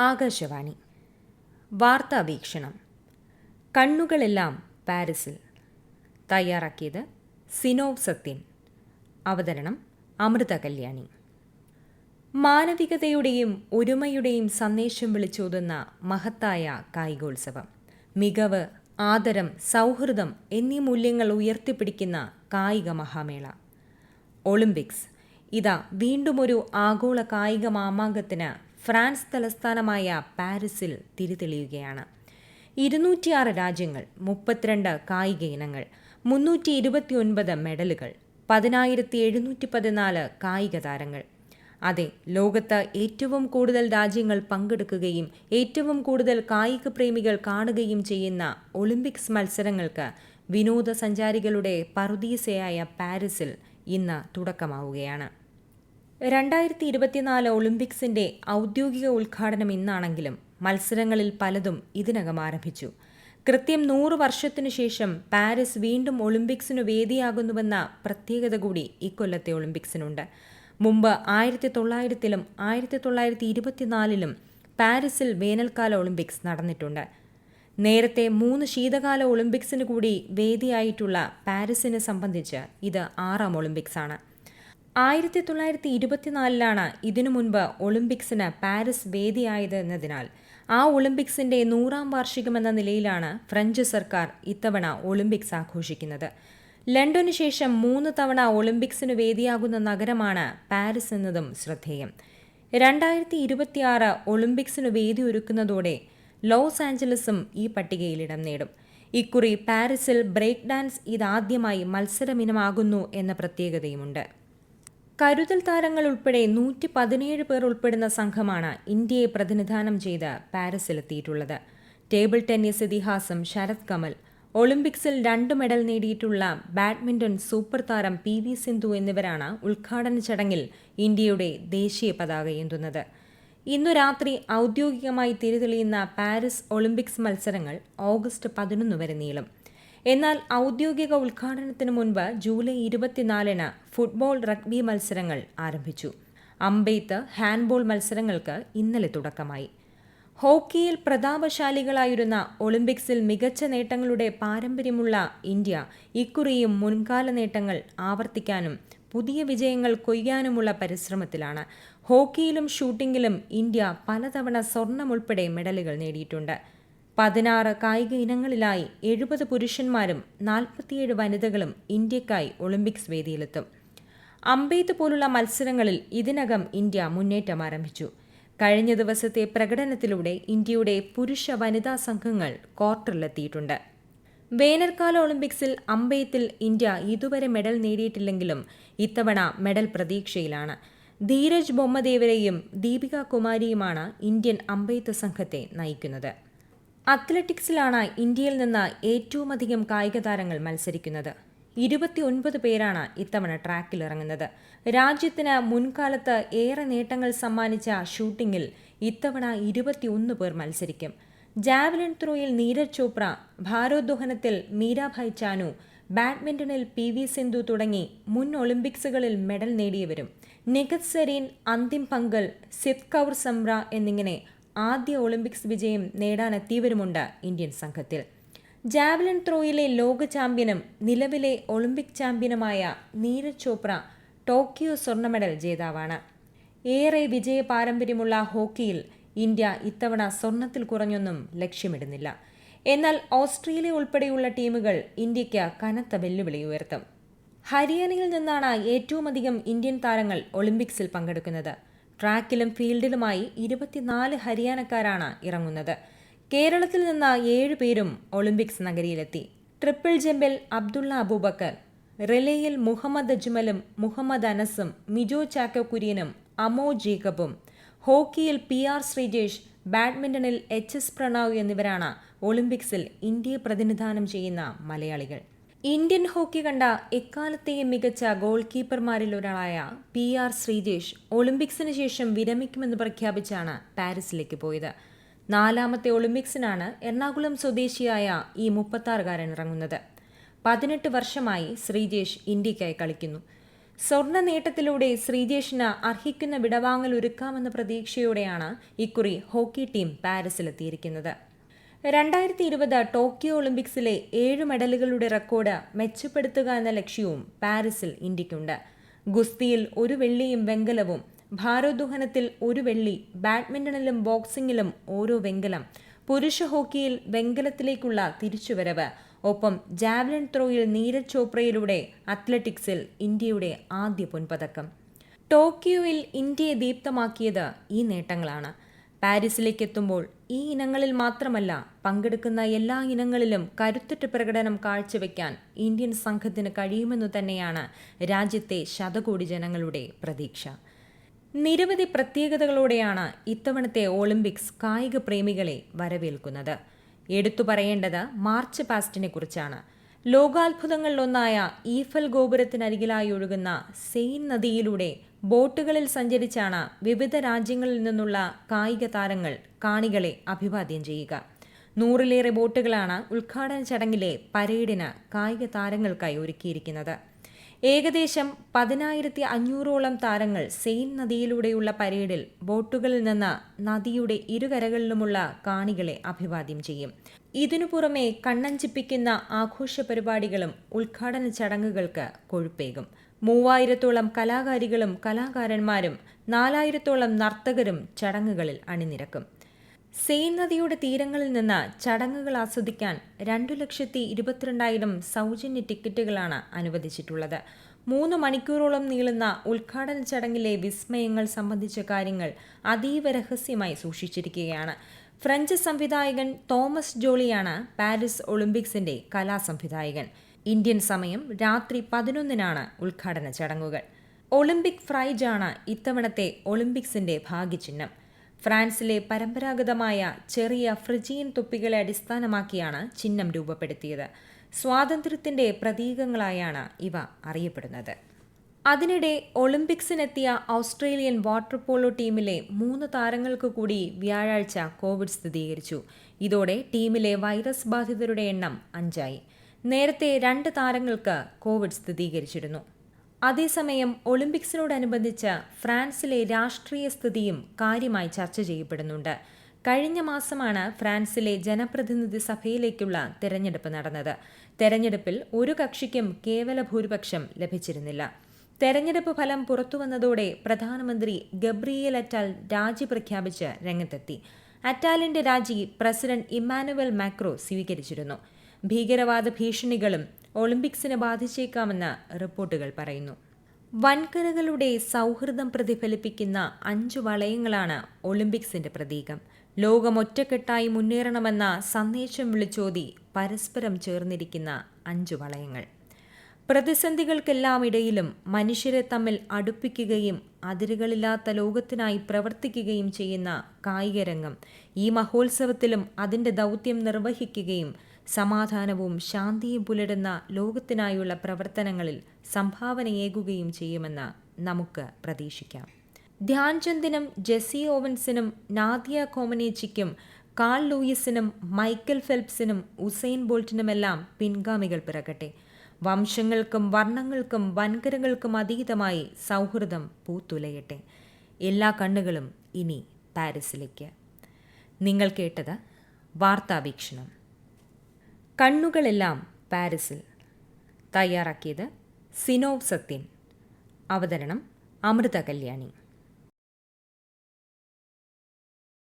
ആകാശവാണി. വാർത്താ വീക്ഷണം കണ്ണുകളെല്ലാം പാരീസിൽ. തയ്യാറാക്കിയത് സിനോവ് സത്യൻ. അവതരണം അമൃത കല്യാണി. മാനവികതയുടെയും ഒരുമയുടെയും സന്ദേശം വിളിച്ചോതുന്ന മഹത്തായ കായികോത്സവം. മികവ് ആദരം സൗഹൃദം എന്നീ മൂല്യങ്ങൾ ഉയർത്തിപ്പിടിക്കുന്ന കായിക മഹാമേള. ഒളിമ്പിക്സ്. ഇതാ വീണ്ടും ഒരു ആഗോള കായിക മാമാങ്കത്തിന് ഫ്രാൻസ് തലസ്ഥാനമായ പാരീസിൽ തിരിതെളിയുകയാണ്. ഇരുന്നൂറ്റിയാറ് രാജ്യങ്ങൾ മുപ്പത്തിരണ്ട് കായിക ഇനങ്ങൾ മുന്നൂറ്റി ഇരുപത്തിയൊൻപത് മെഡലുകൾ പതിനായിരത്തി എഴുന്നൂറ്റി പതിനാല് കായിക താരങ്ങൾ. അതെ ലോകത്ത് ഏറ്റവും കൂടുതൽ രാജ്യങ്ങൾ പങ്കെടുക്കുകയും ഏറ്റവും കൂടുതൽ കായിക പ്രേമികൾ കാണുകയും ചെയ്യുന്ന ഒളിമ്പിക്സ് മത്സരങ്ങൾക്ക് വിനോദസഞ്ചാരികളുടെ പറുദീസയായ പാരീസിൽ ഇന്ന് തുടക്കമാവുകയാണ്. രണ്ടായിരത്തി ഇരുപത്തിനാല് ഒളിമ്പിക്സിന്റെ ഔദ്യോഗിക ഉദ്ഘാടനം ഇന്നാണെങ്കിലും മത്സരങ്ങളിൽ പലതും ഇതിനകം ആരംഭിച്ചു. കൃത്യം നൂറ് വർഷത്തിനു ശേഷം പാരീസ് വീണ്ടും ഒളിമ്പിക്സിനു വേദിയാകുന്നുവെന്ന പ്രത്യേകത കൂടി ഇക്കൊല്ലത്തെ ഒളിമ്പിക്സിനുണ്ട്. മുമ്പ് ആയിരത്തി തൊള്ളായിരത്തിലും ആയിരത്തി തൊള്ളായിരത്തി ഇരുപത്തിനാലിലും പാരീസിൽ വേനൽക്കാല ഒളിമ്പിക്സ് നടന്നിട്ടുണ്ട്. നേരത്തെ മൂന്ന് ശീതകാല ഒളിമ്പിക്സിന് കൂടി വേദിയായിട്ടുള്ള പാരീസിനെ സംബന്ധിച്ച് ഇത് ആറാം ഒളിമ്പിക്സാണ്. ആയിരത്തി തൊള്ളായിരത്തി ഇരുപത്തിനാലിലാണ് ഇതിനു മുൻപ് ഒളിമ്പിക്സിന് പാരീസ് വേദിയായത് എന്നതിനാൽ ആ ഒളിമ്പിക്സിന്റെ നൂറാം വാർഷികമെന്ന നിലയിലാണ് ഫ്രഞ്ച് സർക്കാർ ഇത്തവണ ഒളിമ്പിക്സ് ആഘോഷിക്കുന്നത്. ലണ്ടനു ശേഷം മൂന്ന് തവണ ഒളിമ്പിക്സിന് വേദിയാകുന്ന നഗരമാണ് പാരീസ് എന്നതും ശ്രദ്ധേയം. രണ്ടായിരത്തി ഇരുപത്തിയാറ് ഒളിമ്പിക്സിന് വേദി ഒരുക്കുന്നതോടെ ലോസ് ആഞ്ചലസും ഈ പട്ടികയിൽ ഇടം നേടും. ഇക്കുറി പാരീസിൽ ബ്രേക്ക് ഡാൻസ് ഇതാദ്യമായി മത്സരമിനമാകുന്നു എന്ന പ്രത്യേകതയുമുണ്ട്. കരുതൽ താരങ്ങൾ ഉൾപ്പെടെ നൂറ്റി പതിനേഴ് പേർ ഉൾപ്പെടുന്ന സംഘമാണ് ഇന്ത്യയെ പ്രതിനിധാനം ചെയ്ത് പാരീസിലെത്തിയിട്ടുള്ളത്. ടേബിൾ ടെന്നീസ് ഇതിഹാസം ശരത് കമൽ ഒളിമ്പിക്സിൽ രണ്ട് മെഡൽ നേടിയിട്ടുള്ള ബാഡ്മിന്റൺ സൂപ്പർ താരം പി വി സിന്ധു എന്നിവരാണ് ഉദ്ഘാടന ചടങ്ങിൽ ഇന്ത്യയുടെ ദേശീയ പതാക ഏന്തുന്നത്. ഇന്നു രാത്രി ഔദ്യോഗികമായി തിരിതെളിയുന്ന പാരീസ് ഒളിമ്പിക്സ് മത്സരങ്ങൾ ഓഗസ്റ്റ് പതിനൊന്ന് വരെ നീളും. എന്നാൽ ഔദ്യോഗിക ഉദ്ഘാടനത്തിന് മുൻപ് ജൂലൈ ഇരുപത്തിനാലിന് ഫുട്ബോൾ റഗ്ബി മത്സരങ്ങൾ ആരംഭിച്ചു. അമ്പെയ്ത്ത് ഹാൻഡ്ബോൾ മത്സരങ്ങൾക്ക് ഇന്നലെ തുടക്കമായി. ഹോക്കിയിൽ പ്രതാപശാലികളായിരുന്ന ഒളിമ്പിക്സിൽ മികച്ച നേട്ടങ്ങളുടെ പാരമ്പര്യമുള്ള ഇന്ത്യ ഇക്കുറിയും മുൻകാല നേട്ടങ്ങൾ ആവർത്തിക്കാനും പുതിയ വിജയങ്ങൾ കൊയ്യാനുമുള്ള പരിശ്രമത്തിലാണ്. ഹോക്കിയിലും ഷൂട്ടിങ്ങിലും ഇന്ത്യ പലതവണ സ്വർണമുൾപ്പെടെ മെഡലുകൾ നേടിയിട്ടുണ്ട്. പതിനാറ് കായിക ഇനങ്ങളിലായി എഴുപത് പുരുഷന്മാരും നാൽപ്പത്തിയേഴ് വനിതകളും ഇന്ത്യക്കായി ഒളിമ്പിക്സ് വേദിയിലെത്തും. അമ്പെയ്ത്ത് പോലുള്ള മത്സരങ്ങളിൽ ഇതിനകം ഇന്ത്യ മുന്നേറ്റം ആരംഭിച്ചു. കഴിഞ്ഞ ദിവസത്തെ പ്രകടനത്തിലൂടെ ഇന്ത്യയുടെ പുരുഷ വനിതാ സംഘങ്ങൾ ക്വാർട്ടറിലെത്തിയിട്ടുണ്ട്. വേനൽക്കാല ഒളിമ്പിക്സിൽ അമ്പെയ്ത്തിൽ ഇന്ത്യ ഇതുവരെ മെഡൽ നേടിയിട്ടില്ലെങ്കിലും ഇത്തവണ മെഡൽ പ്രതീക്ഷയിലാണ്. ധീരജ് ബൊമ്മദേവരെയും ദീപിക കുമാരിയുമാണ് ഇന്ത്യൻ അമ്പെയ്ത്ത് സംഘത്തെ നയിക്കുന്നത്. അത്ലറ്റിക്സിലാണ് ഇന്ത്യയിൽ നിന്ന് ഏറ്റവുമധികം കായിക താരങ്ങൾ മത്സരിക്കുന്നത്. ഇരുപത്തിയൊൻപത് പേരാണ് ഇത്തവണ ട്രാക്കിൽ ഇറങ്ങുന്നത്. രാജ്യത്തിന് മുൻകാലത്ത് ഏറെ നേട്ടങ്ങൾ സമ്മാനിച്ച ഷൂട്ടിങ്ങിൽ ഇത്തവണ ഇരുപത്തിയൊന്ന് പേർ മത്സരിക്കും. ജാവലിൻ ത്രോയിൽ നീരജ് ചോപ്ര ഭാരോദ്വഹനത്തിൽ മീരാഭായ് ചാനു ബാഡ്മിന്റണിൽ പി വി സിന്ധു തുടങ്ങി മുൻ ഒളിമ്പിക്സുകളിൽ മെഡൽ നേടിയവരും. നിഖത് സരീൻ അന്തിം പങ്കൽ സിത് കൗർ സംറ എന്നിങ്ങനെ ആദ്യ ഒളിമ്പിക്സ് വിജയം നേടാനെത്തിയവരുമുണ്ട് ഇന്ത്യൻ സംഘത്തിൽ. ജാവലിൻ ത്രോയിലെ ലോക ചാമ്പ്യനും നിലവിലെ ഒളിമ്പിക് ചാമ്പ്യനുമായ നീരജ് ചോപ്ര ടോക്കിയോ സ്വർണ മെഡൽ ജേതാവാണ്. ഏറെ വിജയ പാരമ്പര്യമുള്ള ഹോക്കിയിൽ ഇന്ത്യ ഇത്തവണ സ്വർണത്തിൽ കുറഞ്ഞൊന്നും ലക്ഷ്യമിടുന്നില്ല. എന്നാൽ ഓസ്ട്രേലിയ ഉൾപ്പെടെയുള്ള ടീമുകൾ ഇന്ത്യയ്ക്ക് കനത്ത വെല്ലുവിളി ഉയർത്തും. ഹരിയാനയിൽ നിന്നാണ് ഏറ്റവുമധികം ഇന്ത്യൻ താരങ്ങൾ ഒളിമ്പിക്സിൽ പങ്കെടുക്കുന്നത്. ട്രാക്കിലും ഫീൽഡിലുമായി ഇരുപത്തിനാല് ഹരിയാനക്കാരാണ് ഇറങ്ങുന്നത്. കേരളത്തിൽ നിന്ന് ഏഴ് പേരും ഒളിമ്പിക്സ് നഗരിയിലെത്തി. ട്രിപ്പിൾ ജമ്പിൽ അബ്ദുള്ള അബൂബക്കർ റിലേയിൽ മുഹമ്മദ് അജ്മലും മുഹമ്മദ് അനസും മിജോ ചാക്കോ കുര്യനും അമോ ജേക്കബും ഹോക്കിയിൽ പി ആർ ശ്രീജേഷ് ബാഡ്മിന്റണിൽ എച്ച് എസ് പ്രണവ് എന്നിവരാണ് ഒളിമ്പിക്സിൽ ഇന്ത്യയെ പ്രതിനിധാനം ചെയ്യുന്ന മലയാളികൾ. ഇന്ത്യൻ ഹോക്കി കണ്ട എക്കാലത്തെയും മികച്ച ഗോൾ കീപ്പർമാരിൽ ഒരാളായ പി ആർ ശ്രീജേഷ് ഒളിമ്പിക്സിന് ശേഷം വിരമിക്കുമെന്ന് പ്രഖ്യാപിച്ചാണ് പാരീസിലേക്ക് പോയത്. നാലാമത്തെ ഒളിമ്പിക്സിനാണ് എറണാകുളം സ്വദേശിയായ ഈ മുപ്പത്താറുകാരൻ ഇറങ്ങുന്നത്. പതിനെട്ട് വർഷമായി ശ്രീജേഷ് ഇന്ത്യയ്ക്കായി കളിക്കുന്നു. സ്വർണ നേട്ടത്തിലൂടെ ശ്രീജേഷിന് അർഹിക്കുന്ന വിടവാങ്ങൽ ഒരുക്കാമെന്ന പ്രതീക്ഷയോടെയാണ് ഇക്കുറി ഹോക്കി ടീം പാരീസിലെത്തിയിരിക്കുന്നത്. രണ്ടായിരത്തി ഇരുപത് ടോക്കിയോ ഒളിമ്പിക്സിലെ ഏഴ് മെഡലുകളുടെ റെക്കോർഡ് മെച്ചപ്പെടുത്തുക എന്ന ലക്ഷ്യവും പാരീസിൽ ഇന്ത്യക്കുണ്ട്. ഗുസ്തിയിൽ ഒരു വെള്ളിയും വെങ്കലവും ഭാരോദ്വഹനത്തിൽ ഒരു വെള്ളി ബാഡ്മിന്റണിലും ബോക്സിംഗിലും ഓരോ വെങ്കലം പുരുഷ ഹോക്കിയിൽ വെങ്കലത്തിലേക്കുള്ള തിരിച്ചുവരവ് ഒപ്പം ജാവലിൻ ത്രോയിൽ നീരജ് ചോപ്രയിലൂടെ അത്ലറ്റിക്സിൽ ഇന്ത്യയുടെ ആദ്യ പൊൻപതക്കം. ടോക്കിയോയിൽ ഇന്ത്യയെ ദീപ്തമാക്കിയത് ഈ നേട്ടങ്ങളാണ്. പാരീസിലേക്ക് എത്തുമ്പോൾ ഈ ഇനങ്ങളിൽ മാത്രമല്ല പങ്കെടുക്കുന്ന എല്ലാ ഇനങ്ങളിലും കരുത്തുറ്റ പ്രകടനം കാഴ്ചവെക്കാൻ ഇന്ത്യൻ സംഘത്തിന് കഴിയുമെന്നു തന്നെയാണ് രാജ്യത്തെ ശതകോടി ജനങ്ങളുടെ പ്രതീക്ഷ. നിരവധി പ്രത്യേകതകളോടെയാണ് ഇത്തവണത്തെ ഒളിമ്പിക്സ് കായിക പ്രേമികളെ വരവേൽക്കുന്നത്. എടുത്തു പറയേണ്ടത് മാർച്ച് പാസ്റ്റിനെ കുറിച്ചാണ് ലോകാത്ഭുതങ്ങളിലൊന്നായ ഈഫൽ ഗോപുരത്തിനരികിലായി ഒഴുകുന്ന സെയിൻ നദിയിലൂടെ ബോട്ടുകളിൽ സഞ്ചരിച്ചാണ് വിവിധ രാജ്യങ്ങളിൽ നിന്നുള്ള കായിക താരങ്ങൾ കാണികളെ അഭിവാദ്യം ചെയ്യുക. നൂറിലേറെ ബോട്ടുകളാണ് ഉദ്ഘാടന ചടങ്ങിലെ പരേഡിന് കായിക താരങ്ങൾക്കായി ഒരുക്കിയിരിക്കുന്നത്. ഏകദേശം പതിനായിരത്തി അഞ്ഞൂറോളം താരങ്ങൾ സെയിൻ നദിയിലൂടെയുള്ള പരേഡിൽ ബോട്ടുകളിൽ നിന്ന് നദിയുടെ ഇരുകരകളിലുമുള്ള കാണികളെ അഭിവാദ്യം ചെയ്യും. ഇതിനു പുറമെ കണ്ണഞ്ചിപ്പിക്കുന്ന ആഘോഷ പരിപാടികളും ഉദ്ഘാടന ചടങ്ങുകൾക്ക് കൊഴുപ്പേകും. മൂവായിരത്തോളം കലാകാരികളും കലാകാരന്മാരും നാലായിരത്തോളം നർത്തകരും ചടങ്ങുകളിൽ അണിനിരക്കും. സെയിൻ നദിയുടെ തീരങ്ങളിൽ നിന്ന് ചടങ്ങുകൾ ആസ്വദിക്കാൻ രണ്ടു ലക്ഷത്തി ഇരുപത്തിരണ്ടായിരം സൗജന്യ ടിക്കറ്റുകളാണ് അനുവദിച്ചിട്ടുള്ളത്. മൂന്ന് മണിക്കൂറോളം നീളുന്ന ഉദ്ഘാടന ചടങ്ങിലെ വിസ്മയങ്ങൾ സംബന്ധിച്ച കാര്യങ്ങൾ അതീവ രഹസ്യമായി സൂക്ഷിച്ചിരിക്കുകയാണ്. ഫ്രഞ്ച് സംവിധായകൻ തോമസ് ജോളിയാണ് പാരീസ് ഒളിമ്പിക്സിന്റെ കലാസംവിധായകൻ. ഇന്ത്യൻ സമയം രാത്രി പതിനൊന്നിനാണ് ഉദ്ഘാടന ചടങ്ങുകൾ. ഒളിമ്പിക് ഫ്രൈജാണ് ഇത്തവണത്തെ ഒളിമ്പിക്സിന്റെ ഭാഗ്യചിഹ്നം. ഫ്രാൻസിലെ പരമ്പരാഗതമായ ചെറിയ ഫ്രിജിയൻ തൊപ്പികളെ അടിസ്ഥാനമാക്കിയാണ് ചിഹ്നം രൂപപ്പെടുത്തിയത്. സ്വാതന്ത്ര്യത്തിന്റെ പ്രതീകങ്ങളായാണ് ഇവ അറിയപ്പെടുന്നത്. അതിനിടെ ഒളിമ്പിക്സിനെത്തിയ ഓസ്ട്രേലിയൻ വാട്ടർ പോളോ ടീമിലെ മൂന്ന് താരങ്ങൾക്ക് കൂടി വ്യാഴാഴ്ച കോവിഡ് സ്ഥിരീകരിച്ചു. ഇതോടെ ടീമിലെ വൈറസ് ബാധിതരുടെ എണ്ണം അഞ്ചായി. നേരത്തെ രണ്ട് താരങ്ങൾക്ക് കോവിഡ് സ്ഥിരീകരിച്ചിരുന്നു. അതേസമയം ഒളിമ്പിക്സിനോടനുബന്ധിച്ച് ഫ്രാൻസിലെ രാഷ്ട്രീയ സ്ഥിതിയും കാര്യമായി ചർച്ച ചെയ്യപ്പെടുന്നുണ്ട്. കഴിഞ്ഞ മാസമാണ് ഫ്രാൻസിലെ ജനപ്രതിനിധി സഭയിലേക്കുള്ള തെരഞ്ഞെടുപ്പ് നടന്നത്. തെരഞ്ഞെടുപ്പിൽ ഒരു കക്ഷിക്കും കേവല ഭൂരിപക്ഷം ലഭിച്ചിരുന്നില്ല. തെരഞ്ഞെടുപ്പ് ഫലം പുറത്തുവന്നതോടെ പ്രധാനമന്ത്രി ഗബ്രിയേൽ അറ്റാൽ രാജി പ്രഖ്യാപിച്ച് രംഗത്തെത്തി. അറ്റാലിന്റെ രാജി പ്രസിഡന്റ് ഇമ്മാനുവൽ മാക്രോ സ്വീകരിച്ചിരുന്നു. ഭീകരവാദ ഭീഷണികളും ഒളിമ്പിക്സിനെ ബാധിച്ചേക്കാമെന്ന് റിപ്പോർട്ടുകൾ പറയുന്നു. വൻകരകളുടെ സൗഹൃദം പ്രതിഫലിപ്പിക്കുന്ന അഞ്ച് വളയങ്ങളാണ് ഒളിമ്പിക്സിന്റെ പ്രതീകം. ലോകം ഒറ്റക്കെട്ടായി മുന്നേറണമെന്ന സന്ദേശം വിളിച്ചോതി പരസ്പരം ചേർന്നിരിക്കുന്ന അഞ്ചു വളയങ്ങൾ. പ്രതിസന്ധികൾക്കെല്ലാം ഇടയിലും മനുഷ്യരെ തമ്മിൽ അടുപ്പിക്കുകയും അതിരുകളില്ലാത്ത ലോകത്തിനായി പ്രവർത്തിക്കുകയും ചെയ്യുന്ന കായികരംഗം. ഈ മഹോത്സവത്തിലും അതിന്റെ ദൗത്യം നിർവഹിക്കുകയും സമാധാനവും ശാന്തിയും പുലരുന്ന ലോകത്തിനായുള്ള പ്രവർത്തനങ്ങളിൽ സംഭാവനയേകുകയും ചെയ്യുമെന്ന് നമുക്ക് പ്രതീക്ഷിക്കാം. ധ്യാൻചന്ദിനും ജെസ്സി ഓവൻസിനും നാദിയ കോമനേച്ചിക്കും കാൾ ലൂയിസിനും മൈക്കൽ ഫെൽപ്സിനും ഉസൈൻ ബോൾട്ടിനുമെല്ലാം പിൻഗാമികൾ പിറകട്ടെ വംശങ്ങൾക്കും വർണങ്ങൾക്കും വൻകരകൾക്കും അതീതമായി സൗഹൃദം പൂത്തുലയട്ടെ. എല്ലാ കണ്ണുകളും ഇനി പാരീസിലേക്ക്. നിങ്ങൾ കേട്ടത് വാർത്താവീക്ഷണം കണ്ണുകളെല്ലാം പാരീസിൽ. തയ്യാറാക്കിയത് സിനോവ് സത്യൻ. അവതരണം അമൃത കല്യാണി.